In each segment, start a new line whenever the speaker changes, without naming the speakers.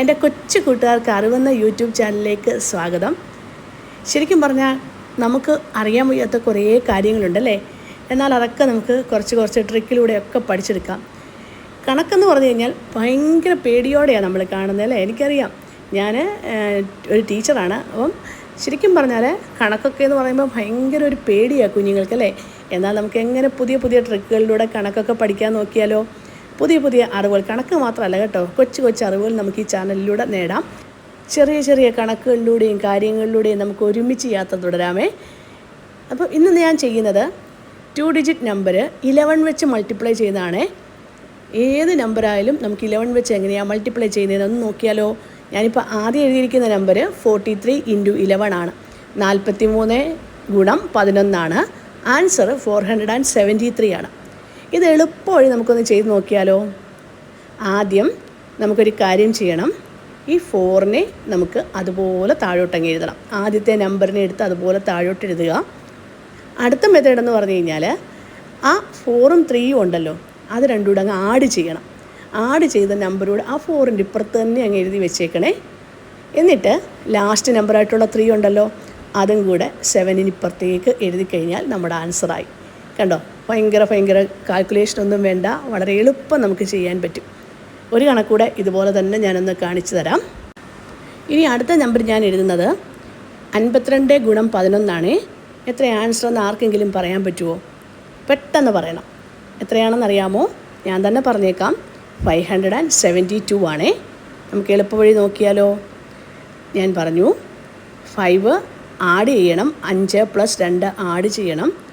എന്റെ കൊച്ചു കൂട്ടുകാർക്ക് അറിവുന്ന യൂട്യൂബ് ചാനലിലേക്ക് സ്വാഗതം. ശരിക്കും പറഞ്ഞാൽ നമുക്ക് അറിയാൻ വയ്യാത്ത കുറേ കാര്യങ്ങളുണ്ടല്ലേ? എന്നാൽ അതൊക്കെ നമുക്ക് കുറച്ച് കുറച്ച് ട്രിക്കിലൂടെയൊക്കെ പഠിച്ചെടുക്കാം. കണക്കെന്ന് പറഞ്ഞു കഴിഞ്ഞാൽ ഭയങ്കര പേടിയോടെയാണ് നമ്മൾ കാണുന്നത് അല്ലേ? എനിക്കറിയാം. ഞാൻ ഒരു ടീച്ചറാണ്. അപ്പം ശരിക്കും പറഞ്ഞാൽ കണക്കൊക്കെ എന്ന് പറയുമ്പോൾ ഭയങ്കര ഒരു പേടിയാണ് കുഞ്ഞുങ്ങൾക്കല്ലേ എന്നാൽ നമുക്ക് എങ്ങനെ പുതിയ പുതിയ ട്രിക്കുകളിലൂടെ കണക്കൊക്കെ പഠിക്കാൻ നോക്കിയാലോ? പുതിയ പുതിയ അറിവുകൾ കണക്ക് മാത്രമല്ല കേട്ടോ. കൊച്ചു കൊച്ചു അറിവുകൾ നമുക്ക് ഈ ചാനലിലൂടെ നേടാം. ചെറിയ ചെറിയ കണക്കുകളിലൂടെയും കാര്യങ്ങളിലൂടെയും നമുക്ക് ഒരുമിച്ച് യാത്ര തുടരാമേ. അപ്പോൾ ഇന്ന് ഞാൻ ചെയ്യുന്നത് ടു ഡിജിറ്റ് നമ്പർ ഇലവൻ വെച്ച് മൾട്ടിപ്ലൈ ചെയ്താണ് ഏത് നമ്പറായാലും നമുക്ക് ഇലവൻ വെച്ച് എങ്ങനെയാണ് മൾട്ടിപ്ലൈ ചെയ്യുന്നതെന്ന് നോക്കിയാലോ. ഞാനിപ്പോൾ ആദ്യം എഴുതിയിരിക്കുന്ന number forty three into eleven ആണ്. നാൽപ്പത്തി മൂന്ന് ഗുണം പതിനൊന്നാണ്. Answer four hundred and seventy three ആണ്. ഇത് എളുപ്പവഴി നമുക്കൊന്ന് ചെയ്ത് നോക്കിയാലോ? ആദ്യം നമുക്കൊരു കാര്യം ചെയ്യണം. ഈ ഫോറിനെ നമുക്ക് അതുപോലെ താഴോട്ടങ്ങ് എഴുതണം. ആദ്യത്തെ നമ്പറിനെ എടുത്ത് അതുപോലെ താഴോട്ട് എഴുതുക. അടുത്ത മെത്തേഡ് എന്ന് പറഞ്ഞു കഴിഞ്ഞാൽ ആ ഫോറും ത്രീയും ഉണ്ടല്ലോ അത് രണ്ടും കൂടെ അങ്ങ് ആഡ് ചെയ്യണം. ആഡ് ചെയ്ത നമ്പറോട് ആ ഫോറിന്റെ ഇപ്പുറത്ത് തന്നെ അങ്ങ് എഴുതി വെച്ചേക്കണേ. എന്നിട്ട് ലാസ്റ്റ് നമ്പറായിട്ടുള്ള ത്രീ ഉണ്ടല്ലോ അതും കൂടെ സെവനിന് ഇപ്പുറത്തേക്ക് എഴുതി കഴിഞ്ഞാൽ നമ്മുടെ ആൻസറായി കണ്ടോ? ഭയങ്കര ഭയങ്കര കാൽക്കുലേഷൻ ഒന്നും വേണ്ട. വളരെ എളുപ്പം നമുക്ക് ചെയ്യാൻ പറ്റും. ഒരു കണക്കൂടെ ഇതുപോലെ തന്നെ ഞാനൊന്ന് കാണിച്ചു തരാം. ഇനി അടുത്ത നമ്പർ ഞാൻ എഴുതുന്നത് അൻപത്തിരണ്ട് ഗുണം പതിനൊന്നാണ്. എത്ര ആൻസർ എന്ന് ആർക്കെങ്കിലും പറയാൻ പറ്റുമോ പെട്ടെന്ന് പറയണം. എത്രയാണെന്ന് അറിയാമോ? ഞാൻ തന്നെ പറഞ്ഞേക്കാം. Five hundred and seventy two ആണേ. നമുക്ക് എളുപ്പവഴി നോക്കിയാലോ? ഞാൻ പറഞ്ഞു ഫൈവ് ആഡ് ചെയ്യണം അഞ്ച് പ്ലസ് രണ്ട് ആഡ് ചെയ്യണം.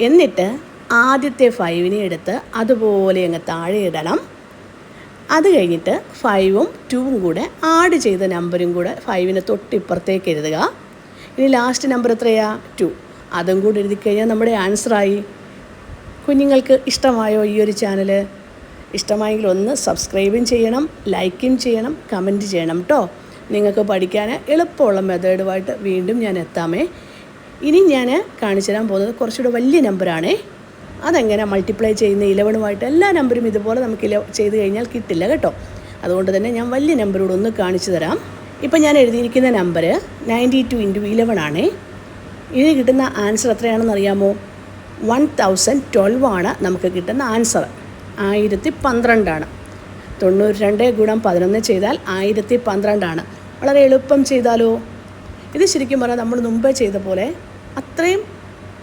എന്നിട്ട് ആദ്യത്തെ ഫൈവിനെ എടുത്ത് അതുപോലെ അങ്ങ് താഴെ ഇടണം. അത് കഴിഞ്ഞിട്ട് ഫൈവും ടൂവും കൂടെ ആഡ് ചെയ്ത നമ്പരും കൂടെ ഫൈവിന് തൊട്ടിപ്പുറത്തേക്ക് എഴുതുക. ഇനി ലാസ്റ്റ് നമ്പർ എത്രയാ? ടു അതും കൂടെ എഴുതി കഴിഞ്ഞാൽ നമ്മുടെ ആൻസറായി കുഞ്ഞുങ്ങൾക്ക് ഇഷ്ടമായോ ഈ ഒരു ചാനൽ ഇഷ്ടമായെങ്കിൽ ഒന്ന് സബ്സ്ക്രൈബും ചെയ്യണം ലൈക്കും ചെയ്യണം കമന്റ് ചെയ്യണം കേട്ടോ നിങ്ങൾക്ക് പഠിക്കാൻ എളുപ്പമുള്ള മെത്തേഡുമായിട്ട് വീണ്ടും ഞാൻ എത്താമേ. ഇനി ഞാൻ കാണിച്ചു തരാൻ പോകുന്നത് കുറച്ചുകൂടെ വലിയ നമ്പറാണേ. അതെങ്ങനെ മൾട്ടിപ്ലൈ ചെയ്യുന്ന ഇലവനുമായിട്ട് എല്ലാ നമ്പരും ഇതുപോലെ നമുക്ക് ഇല ചെയ്ത് കഴിഞ്ഞാൽ കിട്ടില്ല കേട്ടോ. അതുകൊണ്ട് തന്നെ ഞാൻ വലിയ നമ്പറോട് ഒന്ന് കാണിച്ചു തരാം. ഇപ്പം ഞാൻ എഴുതിയിരിക്കുന്ന number ninety two into eleven ആണേ. ഇതിന് കിട്ടുന്ന ആൻസർ എത്രയാണെന്ന് അറിയാമോ? വൺ തൗസൻഡ് ട്വൽവ് ആണ് നമുക്ക് കിട്ടുന്ന ആൻസർ ആയിരത്തി പന്ത്രണ്ടാണ് തൊണ്ണൂറ്റി രണ്ട് ഗുണം പതിനൊന്ന് ചെയ്താൽ ആയിരത്തി പന്ത്രണ്ടാണ് വളരെ എളുപ്പം ചെയ്താലോ? ഇത് ശരിക്കും പറഞ്ഞാൽ നമ്മൾ മുമ്പേ ചെയ്ത പോലെ അത്രയും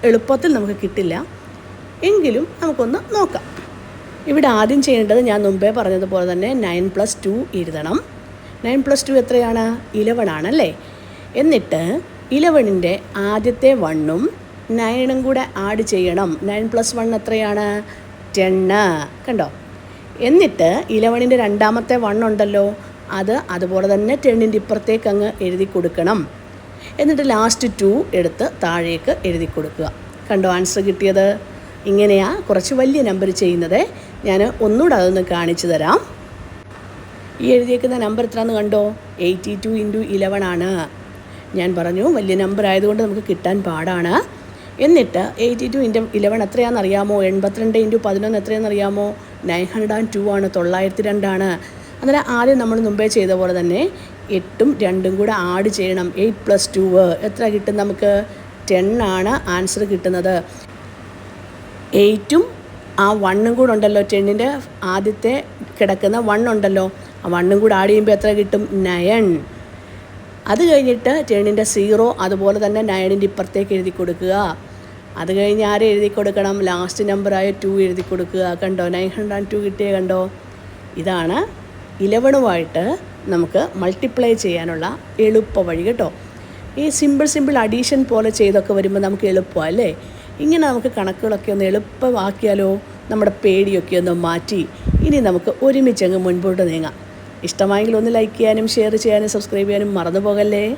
എളുപ്പത്തിൽ നമുക്ക് കിട്ടില്ല. എങ്കിലും നമുക്കൊന്ന് നോക്കാം. ഇവിടെ ആദ്യം ചെയ്യേണ്ടത് ഞാൻ മുമ്പേ പറഞ്ഞതുപോലെ തന്നെ നയൻ പ്ലസ് ടു എഴുതണം. നയൻ പ്ലസ് ടു എത്രയാണ്? ഇലവൺ ആണല്ലേ എന്നിട്ട് ഇലവണിന്റെ ആദ്യത്തെ വണ്ണും നയനും കൂടെ ആഡ് ചെയ്യണം. നയൻ പ്ലസ് വൺ എത്രയാണ്? ടെണ്ണ് കണ്ടോ? എന്നിട്ട് ഇലവണിന്റെ രണ്ടാമത്തെ വണ്ണുണ്ടല്ലോ അത് അതുപോലെ തന്നെ ടെണ്ണിന്റെ ഇപ്പുറത്തേക്ക് അങ്ങ് എഴുതി കൊടുക്കണം. എന്നിട്ട് ലാസ്റ്റ് ടു എടുത്ത് താഴേക്ക് എഴുതി കൊടുക്കുക. കണ്ടോ ആൻസർ കിട്ടിയത്? ഇങ്ങനെയാണ് കുറച്ച് വലിയ നമ്പർ ചെയ്യുന്നത്. ഞാൻ ഒന്നുകൂടെ അതൊന്ന് കാണിച്ചു തരാം. ഈ എഴുതിയേക്കുന്ന നമ്പർ എത്രയാണെന്ന് കണ്ടോ? എയ്റ്റി ടു ഇന്റു ഇലവൺ ആണ്. ഞാൻ പറഞ്ഞു വലിയ നമ്പർ ആയതുകൊണ്ട് നമുക്ക് കിട്ടാൻ പാടാണ്. എന്നിട്ട് എയ്റ്റി ടു ഇന്റു ഇലവൺ എത്രയാണെന്ന് അറിയാമോ? എൺപത്തിരണ്ട് ഇന്റു പതിനൊന്ന് എത്രയാണെന്ന് അറിയാമോ? നയൻ ഹൺഡ്രഡ് ആൻഡ് ടു ആണ്. തൊള്ളായിരത്തി രണ്ടാണ് അന്നേരം ആദ്യം നമ്മൾ മുമ്പേ ചെയ്ത പോലെ തന്നെ എട്ടും രണ്ടും കൂടെ ആഡ് ചെയ്യണം. എയ്റ്റ് പ്ലസ് ടു എത്ര കിട്ടും നമുക്ക്? ടെൻ ആണ് ആൻസർ കിട്ടുന്നത്. എയ്റ്റും ആ വണ്ണും കൂടെ ഉണ്ടല്ലോ. ടെന്നിന്റെ ആദ്യത്തെ കിടക്കുന്ന വണ്ണുണ്ടല്ലോ ആ വണ്ണും കൂടെ ആഡ് ചെയ്യുമ്പോൾ എത്ര കിട്ടും? നയൻ അത് കഴിഞ്ഞിട്ട് ടെന്നിന്റെ സീറോ അതുപോലെ തന്നെ നയനിന്റെ ഇപ്പുറത്തേക്ക് എഴുതി കൊടുക്കുക. അത് കഴിഞ്ഞ് ആരെ എഴുതി കൊടുക്കണം? ലാസ്റ്റ് നമ്പറായ ടു എഴുതി കൊടുക്കുക. കണ്ടോ? നയൻ ഹൺഡ്രഡ് ടു കിട്ടിയേ കണ്ടോ? ഇതാണ് ഇലവണുമായിട്ട് നമുക്ക് മൾട്ടിപ്ലൈ ചെയ്യാനുള്ള എളുപ്പ വഴി കേട്ടോ. ഈ സിമ്പിൾ സിമ്പിൾ അഡീഷൻ പോലെ ചെയ്തൊക്കെ വരുമ്പോൾ നമുക്ക് എളുപ്പമാണ് അല്ലേ? ഇങ്ങനെ നമുക്ക് കണക്കുകളൊക്കെ ഒന്ന് എളുപ്പമാക്കിയാലോ? നമ്മുടെ പേടിയൊക്കെ ഒന്ന് മാറ്റി. ഇനി നമുക്ക് ഒരുമിച്ചങ്ങ് മുൻപോട്ട് നീങ്ങാം. ഇഷ്ടമായെങ്കിൽ ഒന്ന് ലൈക്ക് ചെയ്യാനും ഷെയർ ചെയ്യാനും സബ്സ്ക്രൈബ് ചെയ്യാനും മറന്നു പോകല്ലേ?